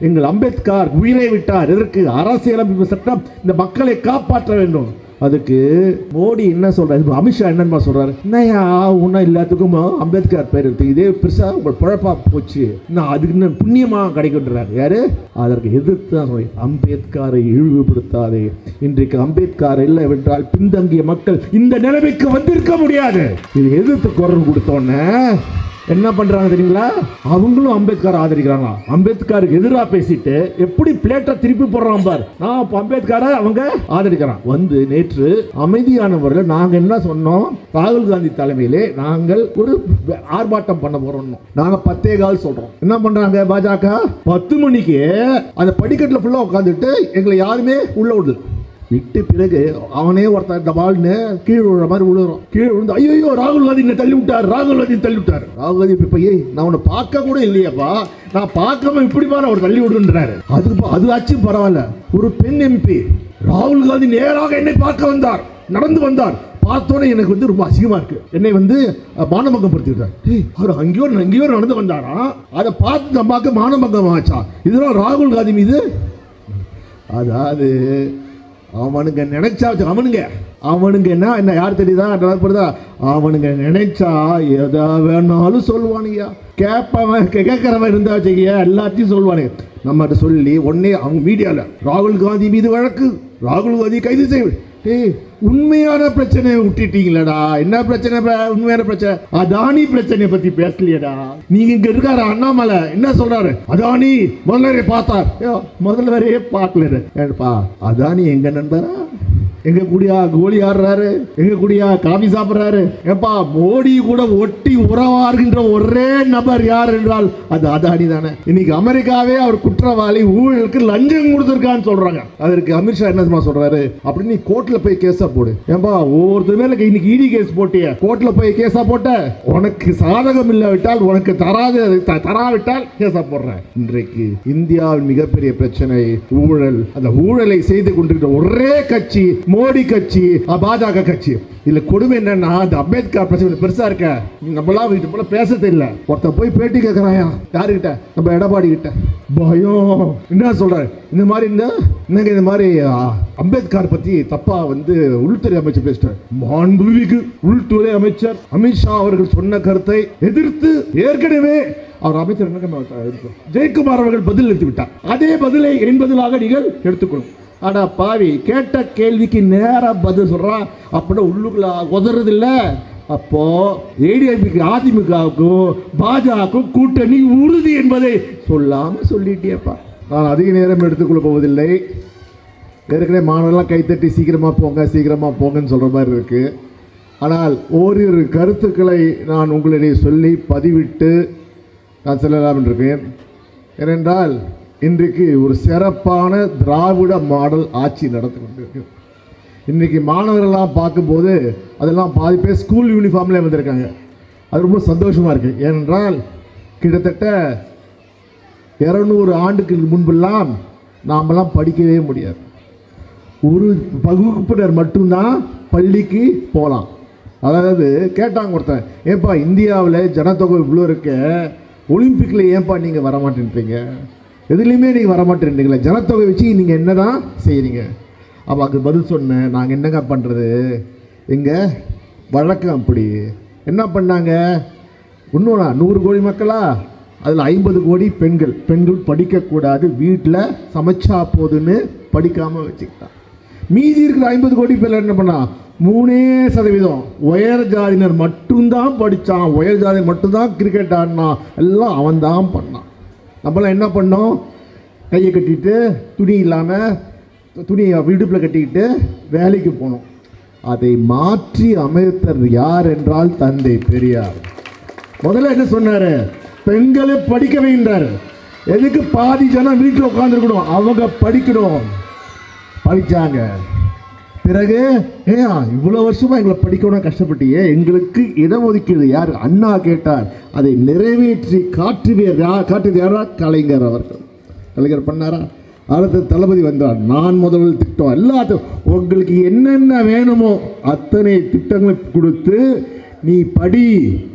எங்கள் அம்பேத்கர் உயிரை விட்டார். எதற்கு? அரசியலமைப்பு சட்டம். இந்த மக்களை காப்பாற்ற வேண்டும். அதுக்கு மோடி என்ன சொல்றாரு? அமித்ஷா என்னன்னு சொல்றாரு? என்னையா ஒன்றும் எல்லாத்துக்கும் அம்பேத்கர் பேர் இருக்கு இதே பெருசா உங்கள் குழப்பா போச்சு. நான் அதுக்கு இன்னும் புண்ணியமா கிடைக்கின்றார் யாரு? அதற்கு எதிர்த்து தான் சொல்றேன் அம்பேத்கரை இழிவுபடுத்தாதே. இன்றைக்கு அம்பேத்கர் இல்லை என்றால் பின்தங்கிய மக்கள் இந்த நிலைமைக்கு வந்திருக்க முடியாது. இது எதிர்த்து குரல் கொடுத்தோன்னே என்ன பண்றாங்க தெரியுங்களா? அவங்களும் அம்பேத்கர் ஆதரிக்கிறாங்க. அம்பேத்கருக்கு எதிராக பேசிட்டு எப்படி பிளேட்டை திருப்பி போடுறான் பார். நான் இப்போ அம்பேத்கரை அவங்க ஆதரிக்கிறான். வந்து நேற்று அமைதியானவர்கள் நாங்க என்ன சொன்னோம்? ராகுல் காந்தி தலைமையிலே நாங்கள் ஒரு ஆர்ப்பாட்டம் பண்ண போறோம் நாங்க பத்தே கால் சொல்றோம். என்ன பண்றாங்க பாஜக? பத்து மணிக்கு அந்த படிக்கட்டுல ஃபுல்லா உட்காந்துட்டு எங்களை யாருமே உள்ள விடுது விட்டு பிறகு அவனே ஒருத்தன் இந்த பால்னு கீழே விழுற மாதிரி விழுறோம் கீழே விழுந்து ஐயோ ராகுல் காந்தி என்னை தள்ளி விட்டார் ராகுல் காந்தி தள்ளி விட்டார் ராகுல் காந்தி இப்போ ஏய் நான் உன்னை பார்க்க கூட இல்லையாப்பா நான் பார்க்காம இப்படிப்பா நான் அவர் தள்ளி விடுன்றாரு. அது அது ஆச்சும் பரவாயில்ல. ஒரு பெண் எம்பி ராகுல் காந்தி நேராக என்னை பார்க்க வந்தார் நடந்து வந்தார். பார்த்தோன்னே எனக்கு வந்து ரொம்ப அசிங்கமா இருக்கு. என்னை வந்து மானபங்கம் படுத்திட்டார் அவர் அங்கேயோ அங்கேயோ நடந்து வந்தாரா? அதை பார்த்து இந்த அம்மாவுக்கு மானபங்கம் ஆச்சா? இதெல்லாம் ராகுல் காந்தி மீது? அதாவது அவனுங்க நினைச்சா அவனுங்க. அவனுங்க என்ன என்ன யார் தெரியுதா? நடப்படுதா அவனுங்க நினைச்சா எதா வேணாலும் சொல்லுவானுங்கய்யா கேட்பவன் கேட்கறவன் இருந்தா வச்சுக்கிய எல்லாத்தையும் சொல்லுவானுங்க. நம்மகிட்ட சொல்லி உடனே அவங்க மீடியாவில் ராகுல் காந்தி மீது வழக்கு. ராகுல் காந்தி கைது செய்வது ஏய் உண்மையான பிரச்சனையை விட்டுட்டீங்களடா. என்ன பிரச்சனை உண்மையான பிரச்சனை? அதானி பிரச்சனையை பத்தி பேசலையடா. நீங்க இங்க இருக்காரு அண்ணாமலை என்ன சொல்றாரு? அதானி முதல்வரை பார்த்தார். ஐயோ, முதல்வரே பார்க்கல ஏப்பா அதானி எங்க நண்பரா? எங்க கூடியா கோலி ஆடுறாரு? எங்க கூடியா காபி சாப்பிடுறாரு? ஏப்பா மோடி கூட ஒட்டி உறவாருகின்ற ஒரே நபர் யார் என்றால் அது அதானி தானே. இன்னைக்கு அமெரிக்காவே அவர் குற்றவாளி ஊழலுக்கு லஞ்சம் கொடுத்துருக்கான்னு சொல்றாங்க. அதற்கு அமித்ஷா என்ன சொல்றாரு? அப்படின்னு நீ கோர்ட்ல போய் கேஸா போடு. ஏன்பா ஒவ்வொருத்தர் மேல இன்னைக்கு இடி கேஸ் போட்டிய. கோர்ட்ல போய் கேஸா போட்ட உனக்கு சாதகம் இல்லாவிட்டால் உனக்கு தராது த- தராவிட்டால் கேஸா போடுறேன். இன்றைக்கு இந்தியாவின் மிகப்பெரிய பிரச்சனை ஊழல். அந்த ஊழலை செய்து கொண்டிருக்கிற ஒரே கட்சி மோடி கட்சி அ, பாஜக கட்சி. இதுல கொடுமை என்னன்னா அந்த அம்பேத்கர் பிரச்சனை பெருசா இருக்க. நம்மளாம் இது போல பேச தெரியல ஒருத்தன் போய் பேட்டி கேட்கறாயா யாருக்கிட்ட நம்ம எடப்பாடி கிட்ட. பயம் என்ன சொல்றாரு? இந்த மாதிரி இந்த என்னங்க இந்த மாதிரி அம்பேத்கர் பத்தி தப்பா வந்து உள்துறை அமைச்சர் பேசிட்டார். மாண்புமிகு உள்துறை அமைச்சர் அமித்ஷா அவர்கள் சொன்ன கருத்தை எதிர்த்து ஏற்கனவே அவர் அமைச்சர் என்ன ஜெயக்குமார் அவர்கள் பதில் எடுத்து விட்டார். அதே பதிலை என்பதிலாக நீங்கள் எடுத்துக்கணும். ஆனா பாவி கேட்ட கேள்விக்கு நேராக பதில் சொல்றான் அப்படின்னா உள்ளுக்குள்ள உதறது இல்லை அப்போ ஏடிஎம்பிக்கு அதிமுகவுக்கும் பாஜகவுக்கும் கூட்டணி உறுதி என்பதை சொல்லாம சொல்லிட்டேப்பா நான் அதிக நேரம் எடுத்துக்கொள்ள போவதில்லை. ஏற்கனவே மாணவர்கள்லாம் கைத்தட்டி சீக்கிரமாக போங்க சீக்கிரமாக போங்கன்னு சொல்கிற மாதிரி இருக்குது ஆனால் ஓரிரு கருத்துக்களை நான் உங்களிடையே சொல்லி பதிவிட்டு நான் செல்லலாம் இருக்கேன். ஏனென்றால் இன்றைக்கு ஒரு சிறப்பான திராவிட மாடல் ஆட்சி நடந்து கொண்டிருக்கு. இன்றைக்கி மாணவர்கள்லாம் பார்க்கும்போது அதெல்லாம் பாதி பேர் ஸ்கூல் யூனிஃபார்ம்லேயே வந்திருக்காங்க. அது ரொம்ப சந்தோஷமாக இருக்குது ஏனென்றால் கிட்டத்தட்ட இரநூறு ஆண்டுக்கு முன்பெல்லாம் நாமெல்லாம் படிக்கவே முடியாது. ஒரு வகுப்பினர் மட்டும்தான் பள்ளிக்கு போகலாம் அதாவது கேட்டாங்க ஒருத்தன் ஏன்பா இந்தியாவில் ஜனத்தொகை இவ்வளோ இருக்க? ஒலிம்பிக்கில் ஏன்பா நீங்கள் வர மாட்டேன்றீங்க எதுலேயுமே நீங்கள் வரமாட்டேன்றீங்களே. ஜனத்தொகை வச்சு நீங்கள் என்ன தான் செய்கிறீங்க அப்போ அதுக்கு பதில் சொன்னேன். நாங்கள் என்னங்க பண்ணுறது எங்கள் வழக்கம் அப்படி. என்ன பண்ணாங்க? இன்னொன்னா நூறு கோடி மக்களா? அதில் ஐம்பது கோடி பெண்கள். பெண்கள் படிக்கக்கூடாது. வீட்டில் சமைச்சா போதுன்னு படிக்காமல் வச்சுக்கிட்டான் மீதி இருக்கிற ஐம்பது கோடி பேர் என்ன பண்ணா? மூணே சதவீதம். உயர் ஜாதியினர் மட்டும்தான் படித்தான் உயர் ஜாதி மட்டும்தான் கிரிக்கெட் ஆடினான். எல்லாம் அவன் தான் பண்ணான். நம்மளாம் என்ன பண்ணோம்? கையை கட்டிட்டு துணி இல்லாமல் துணியை விடுப்பில் கட்டிக்கிட்டு வேலைக்கு போனோம். அதை மாற்றி அமைத்தர் யார் என்றால் தந்தை பெரியார். முதல்ல என்ன சொன்னார்? பெண்களை படிக்க வைன்றாரு எதுக்கு பாதி ஜனம் வீட்டில் உட்காந்துருக்கணும் அவங்க படிக்கணும். படிச்சாங்க. பிறகு ஏயா இவ்வளோ வருஷமா எங்களை படிக்கணும் கஷ்டப்பட்டியே எங்களுக்கு இடஒதுக்கீடு யார்? அண்ணா கேட்டார். அதை நிறைவேற்றி காற்றுவியர் யார் காட்டுது யாரா கலைஞர் அவர்கள். கலைஞர் பண்ணாரா? அடுத்து தளபதி வந்தார். நான் முதல்வர் திட்டம் எல்லாத்தையும் உங்களுக்கு என்னென்ன வேணுமோ அத்தனை திட்டங்களை கொடுத்து நீ படி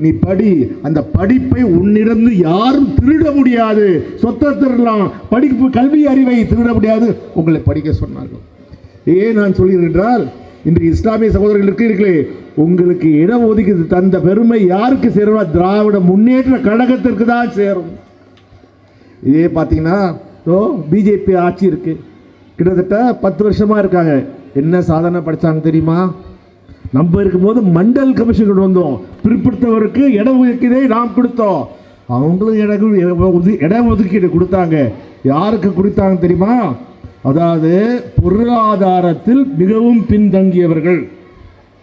நீ படி. அந்த படிப்பை உன்னிடந்து யாரும் திருட முடியாது. சொத்தை திருடலாம் படிப்பு கல்வி அறிவை திருட முடியாது. உங்களை படிக்க சொன்னார்கள். ஏன் நான் சொல்கிறேன் என்றால் இன்று இஸ்லாமிய சகோதரர்களுக்கு இருக்கிறே உங்களுக்கு இடம் ஒதுக்கீடு தந்த பெருமை யாருக்கு சேருவா திராவிட முன்னேற்ற கழகத்திற்கு தான் சேரும். இதே பார்த்தீங்கன்னா ஓ பிஜேபி ஆட்சி இருக்கு. கிட்டத்தட்ட பத்து வருஷமாக இருக்காங்க. என்ன சாதனை படித்தாங்க தெரியுமா? நம்ம இருக்கும்போது மண்டல் கமிஷன் கொண்டு வந்தோம். பிற்படுத்தவருக்கு இடம் ஒதுக்கீடை நாம் கொடுத்தோம். அவங்களும் இடம் ஒது- இடம் ஒதுக்கீடு கொடுத்தாங்க. யாருக்கு கொடுத்தாங்க தெரியுமா? அதாவது பொருளாதாரத்தில் மிகவும் பின்தங்கியவர்கள்.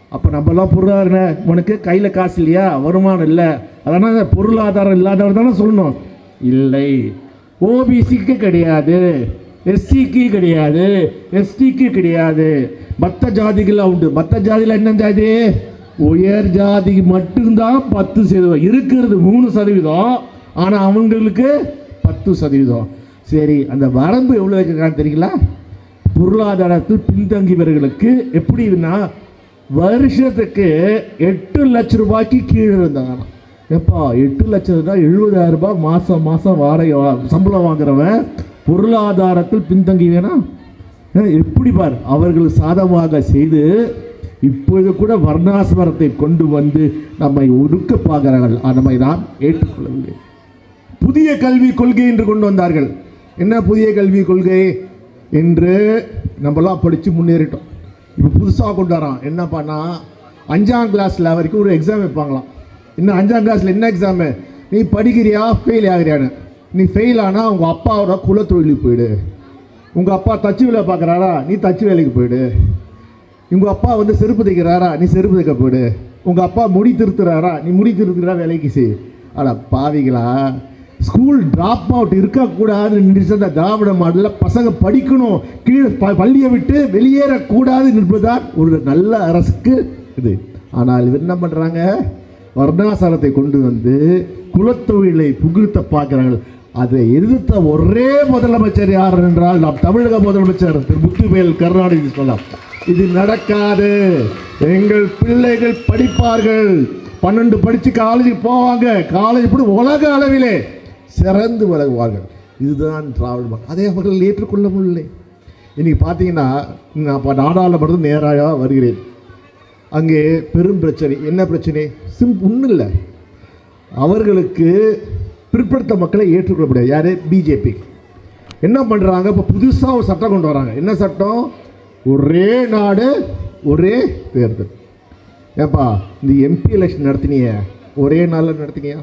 அப்போ நம்மலாம் பொருளாதாரம் உனக்கு கையில் காசு இல்லையா? வருமானம் இல்லை. அதனால் பொருளாதாரம் இல்லாதவர் தானே சொல்லணும். இல்லை. ஓபிசிக்கு கிடையாது. எஸ்சிக்கு கிடையாது. எஸ்டிக்கு கிடையாது. மற்ற ஜாதிகள்லாம் உண்டு. மற்ற ஜாதியில் என்ன ஜாதி? உயர் ஜாதி மட்டும்தான் பத்து சதவீதம். இருக்கிறது மூணு சதவீதம். ஆனால் அவங்களுக்கு பத்து சதவீதம். சரி அந்த வரம்பு எவ்வளோ வச்சுருக்கான்னு தெரியுங்களா? பொருளாதாரத்தில் பின்தங்கியவர்களுக்கு எப்படின்னா வருஷத்துக்கு எட்டு லட்ச ரூபாய்க்கு கீழே இருந்தாங்க. எப்பா எட்டு லட்சம் ரூபாய் எழுபதாயிரம் ரூபாய் மாதம் மாதம் வாடகை சம்பளம் வாங்குறவன் பொருளாதாரத்தில் பின்தங்கி அஹ் எப்படி பார் அவர்கள் சாதமாக செய்து இப்பொழுது கூட வர்ணாசிரமத்தை கொண்டு வந்து நம்மை ஒடுக்க பார்க்கிறார்கள். நம்மை நாம் ஏற்றுக்கொள்ளவில்லை. புதிய கல்வி கொள்கை என்று கொண்டு வந்தார்கள். என்ன புதிய கல்விக் கொள்கை என்று நம்மலாம் படித்து முன்னேறிட்டோம். இப்போ புதுசாக கொண்டு வரோம் என்ன பண்ணால் அஞ்சாம் கிளாஸில் வரைக்கும் ஒரு எக்ஸாம் வைப்பாங்களாம். இன்னும் அஞ்சாம் கிளாஸில் என்ன எக்ஸாமு நீ படிக்கிறியா? ஃபெயில் ஆகிறியான்னு. நீ ஃபெயில் ஆனால் உங்கள் அப்பாவோட குலத்தொழிலுக்கு போயிடு. உங்கள் அப்பா தச்சு வேலை பார்க்குறாரா? நீ தச்சு வேலைக்கு போயிடு. உங்கள் அப்பா வந்து செருப்பு தைக்கிறாரா? நீ செருப்பு தைக்க போயிடு. உங்கள் அப்பா முடி திருத்துறாரா? நீ முடி திருத்துறா வேலைக்கு செய். அட பாவிகளா. ஸ்கூல் ட்ராப் அவுட் இருக்கக்கூடாதுன்னு நினைச்ச அந்த திராவிட மாடலில் பசங்க படிக்கணும். கீழே ப- பள்ளியை விட்டு வெளியேறக்கூடாது என்பதுதான் ஒரு நல்ல அரசுக்கு இது. ஆனால் இது என்ன பண்ணுறாங்க வர்ணாசாரத்தை கொண்டு வந்து குலத்தொழிலை புகுத்த பார்க்குறாங்க அதை எதிர்த்த ஒரே முதலமைச்சர் யார் என்றால் நாம் தமிழக முதலமைச்சர் திரு முத்துவேல் கருணாநிதி சொல்லலாம். இது நடக்காது. எங்கள் பிள்ளைகள் படிப்பார்கள். பன்னெண்டு படித்து காலேஜுக்கு போவாங்க. காலேஜ் இப்படி உலக அளவிலே சிறந்து விளங்குவார்கள். இதுதான் திராவிட மக்கள். அதை அவர்கள் ஏற்றுக்கொள்ள முடியலை இன்றைக்கி பார்த்தீங்கன்னா நான் இப்போ நாடாளுமன்றம் நேராக வருகிறேன். அங்கே பெரும் பிரச்சனை. என்ன பிரச்சனை? சிம் ஒன்றும் இல்லை. அவர்களுக்கு பிற்படுத்த மக்களை ஏற்றுக்கொள்ள முடியாது. யார்? பிஜேபி என்ன பண்ணுறாங்க இப்போ புதுசாக ஒரு சட்டம் கொண்டு வராங்க. என்ன சட்டம்? ஒரே நாடு ஒரே தேர்தல். ஏப்பா இந்த எம்பி எலெக்ஷன் நடத்தினிய. ஒரே நாளில் நடத்தினியா?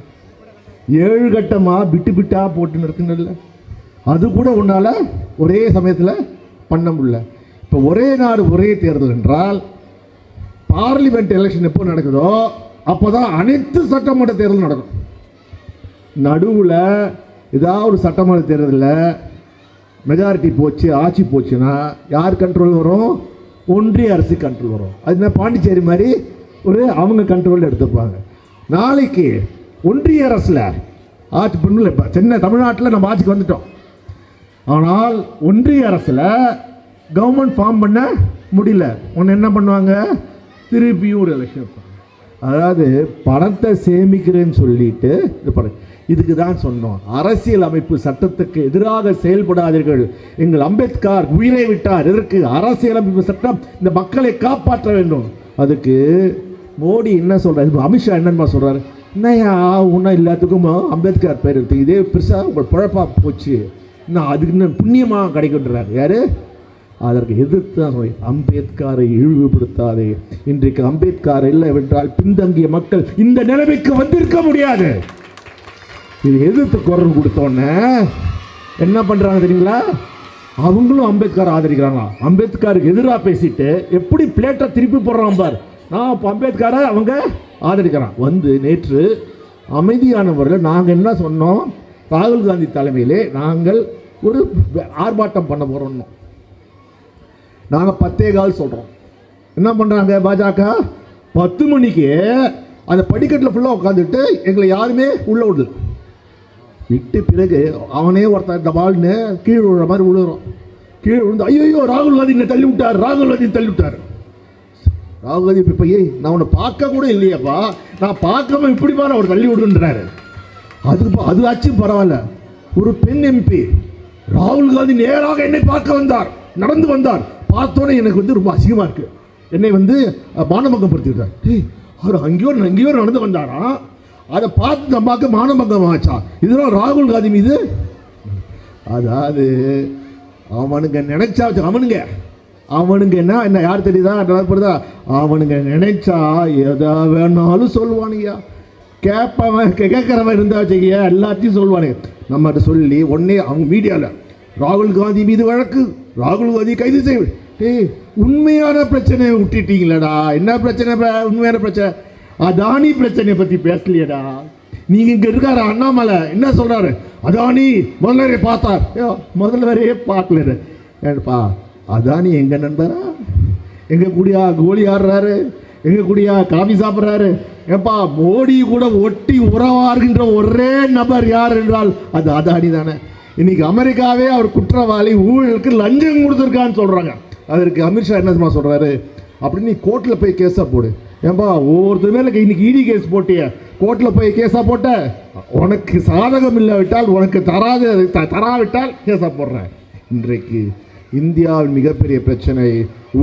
ஏழு கட்டமாக பிட்டு பிட்டா போட்டு நடத்தினதில்ல அது கூட உன்னால் ஒரே சமயத்தில் பண்ண முடியல. இப்போ ஒரே நாடு ஒரே தேர்தல் என்றால் பார்லிமெண்ட் எலெக்ஷன் எப்போ நடக்குதோ அப்போ தான் அனைத்து சட்டமன்ற தேர்தல் நடக்கும். நடுவில் ஏதாவது ஒரு சட்டமன்ற தேர்தலில் மெஜாரிட்டி போச்சு ஆட்சி போச்சுன்னா யார் கண்ட்ரோல் வரும்? ஒன்றிய அரசு கண்ட்ரோல் வரும். அது பாண்டிச்சேரி மாதிரி ஒரு அவங்க கண்ட்ரோலில் எடுத்துப்பாங்க. நாளைக்கு ஒன்றிய அரசில் ஆட்சி பண்ணல இப்போ சென்னை தமிழ்நாட்டில் நம்ம ஆட்சிக்கு வந்துட்டோம். ஆனால் ஒன்றிய அரசில் கவர்மெண்ட் ஃபார்ம் பண்ண முடியல. ஒன்று என்ன பண்ணுவாங்க? திருப்பியும் ஒரு எலெக்ஷன் வைப்பாங்க அதாவது பணத்தை சேமிக்கிறேன்னு சொல்லிட்டு இது பண்ண. இதுக்கு தான் சொன்னோம். அரசியல் அமைப்பு சட்டத்துக்கு எதிராக செயல்படாதீர்கள். எங்கள் அம்பேத்கர் உயிரை விட்டார். இதற்கு அரசியல் அமைப்பு சட்டம் இந்த மக்களை காப்பாற்ற வேண்டும். அதுக்கு மோடி என்ன சொல்கிறார் இப்போ அமித்ஷா என்னன்னு சொல்கிறார் என்னையா ஒன்றா எல்லாத்துக்கும்? அம்பேத்கர் பேர் இருக்கு இதே பெருசாக உங்கள் பழப்பா போச்சு. நான் அதுக்கு இன்னும் புண்ணியமாக கிடைக்கின்றார் யார்? அதற்கு எதிர்த்து அம்பேத்கரை இழிவுபடுத்தாதே. இன்றைக்கு அம்பேத்கர் இல்லை என்றால் பின்தங்கிய மக்கள் இந்த நிலைமைக்கு வந்திருக்க முடியாது. இது எதிர்த்து குரல் கொடுத்தோன்னே என்ன பண்ணுறாங்க தெரியுங்களா? அவங்களும் அம்பேத்கர் ஆதரிக்கிறாங்களா அம்பேத்கருக்கு எதிராக பேசிட்டு எப்படி பிளேட்டை திருப்பி போடுறான் பார்? நான் இப்போ அம்பேத்கரை அவங்க ஆதரிக்கிறான். வந்து நேற்று அமைதியானவர்கள் நாங்கள் என்ன சொன்னோம்? ராகுல் காந்தி தலைமையிலே நாங்கள் ஒரு ஆர்ப்பாட்டம் பண்ண போகிறோம் நாங்கள் பத்தே கால் சொல்கிறோம் என்ன பண்ணுறாங்க பாஜக? பத்து மணிக்கு அந்த படிக்கட்டில் ஃபுல்லாக உட்காந்துட்டு எங்களை யாருமே உள்ள விடுது விட்டு பிறகு அவனே ஒருத்தன் இந்த பால்னு கீழே விழுற மாதிரி விழுறோம் கீழே விழுந்து ஐயோ ராகுல் காந்தி தள்ளி விட்டார் ராகுல் காந்தி தள்ளி விட்டார். ராகுல் இப்போ ஏய் நான் உன்னை பார்க்க கூட இல்லையாப்பா. நான் பார்க்காம இப்படிப்பா நான் அவர் தள்ளி விடுன்றாரு அதுக்கு அது ஆச்சும் பரவாயில்ல. ஒரு பெண் எம்பி ராகுல் காந்தி நேராக என்னை பார்க்க வந்தார் நடந்து வந்தார். பார்த்தோன்னே எனக்கு வந்து ரொம்ப அசிங்கமா இருக்குது என்னை வந்து மானபங்கம் படுத்திட்டார் ஏய் அவர் அங்கேயோ அங்கேயோ நடந்து வந்தாரா? அதை பார்த்து இந்த மானபங்கம் ஆச்சா? இதெல்லாம் ராகுல் காந்தி மீது? அதாவது அவனுங்க நினைச்சா அவனுங்க அவனுங்க என்ன என்ன யார் தெரியுதா? புரியுதா? அவனுங்க நினைச்சா எதா வேணாலும் சொல்லுவானுங்கய்யா கேட்பவன் கேட்குறவன் இருந்தா வச்சுக்கிய எல்லாத்தையும் சொல்லுவானுங்க நம்மகிட்ட சொல்லி உடனே அவங்க மீடியாவில் ராகுல் காந்தி மீது வழக்கு. ராகுல் காந்தி கைது செய்ய ஏய் உண்மையான பிரச்சனையை விட்டுட்டீங்களேடா. என்ன பிரச்சனை ப- உண்மையான பிரச்சனை? அதானி பிரச்சனையை பற்றி பேசலையேடா. நீங்க இங்கே இருக்காரு அண்ணாமலை. என்ன சொல்கிறாரு அதானி முதல்வரை பார்த்தார். ஐயோ, முதல்வரையே பார்க்கல ஏன்ப்பா அதானி எங்கள் நண்பரா? எங்கள் கூடியா கோலி ஆடுறாரு? எங்கள் கூடியா காபி சாப்பிட்றாரு? ஏப்பா மோடி கூட ஒட்டி உறவாருகின்ற ஒரே நபர் யார் என்றால் அது அதானி தானே. இன்னைக்கு அமெரிக்காவே அவர் குற்றவாளி ஊழலுக்கு லஞ்சம் கொடுத்துருக்கான்னு சொல்கிறாங்க அதற்கு அமித்ஷா என்ன சொல்கிறாரு சொல்றாரு? அப்படி நீ கோர்ட்டில் போய் கேஸாக போடு. ஏன்பா ஒவ்வொருத்தர் மேலே இன்னைக்கு இடி கேஸ் போட்டிய. கோர்ட்டில் போய் கேஸாக போட்ட? உனக்கு சாதகம் இல்லாவிட்டால் உனக்கு தராது த- தராவிட்டால் கேஸாக போடுறேன். இன்றைக்கு இந்தியாவின் மிகப்பெரிய பிரச்சனை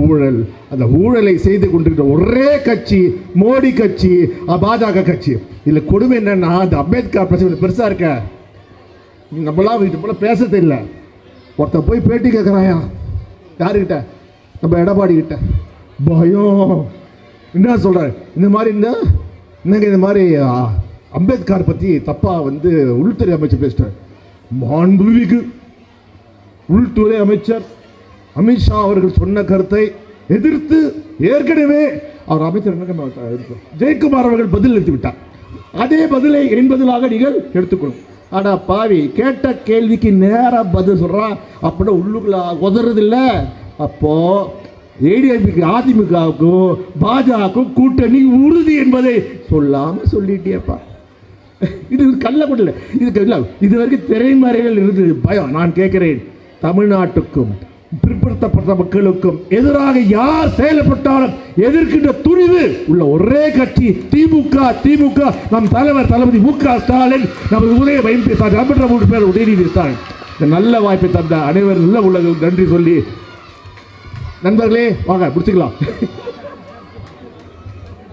ஊழல். அந்த ஊழலை செய்து கொண்டிருக்கிற ஒரே கட்சி மோடி கட்சி பாஜக கட்சி. இதில் கொடுமை என்னன்னா அந்த அம்பேத்கர் பிரச்சனை பெருசாக இருக்க. நம்மளாம் இது போல் பேச தெரியல ஒருத்தன் போய் பேட்டி கேட்குறாயா யாருக்கிட்ட நம்ம எடப்பாடி கிட்ட. பயம். என்ன சொல்கிறார் இந்த மாதிரி இந்த என்னங்க இந்த மாதிரி அம்பேத்கர் பற்றி தப்பாக வந்து உள்துறை அமைச்சர் பேசிட்டார். மாண்புமிகு உள்துறை அமைச்சர். அமித்ஷா அவர்கள் சொன்ன கருத்தை எதிர்த்து ஏற்கனவே அவர் அமைச்சர் ஜெயக்குமார் அவர்கள் பதில் எடுத்து விட்டார் அதே பதிலை என் பதிலாக நீங்கள் எடுத்துக்கணும் ஆனா பாவி கேட்ட கேள்விக்கு நேராக பதில் சொல்றா அப்படின்னா உள்ளுக்குள்ள உதறதில்ல. அப்போ ஏடிஎம்பிக்கு அதிமுகவுக்கும் பாஜகவுக்கும் கூட்டணி உறுதி என்பதை சொல்லாம சொல்லிட்டியப்பா இது கல்ல கொண்டல இது இது வரைக்கும் திரைமறைகள் இருந்தது. பயம். நான் கேட்கிறேன். தமிழ்நாட்டுக்கும் பிற்படுத்தப்பட்ட மக்களுக்கும் எதிராக யார் செயல்பட்டாலும் எதிர்க்கின்ற துணிவு உள்ள ஒரே கட்சி திமுக திமுக நம் தலைவர் தளபதி மு க ஸ்டாலின் நமது உதய வைப்பு நம்பற்ற மூன்று பேர் உதயநிதி ஸ்டாலின். இந்த நல்ல வாய்ப்பை தந்த அனைவரும் நல்ல உள்ளது நன்றி சொல்லி. நண்பர்களே வாங்க முடிச்சுக்கலாம்.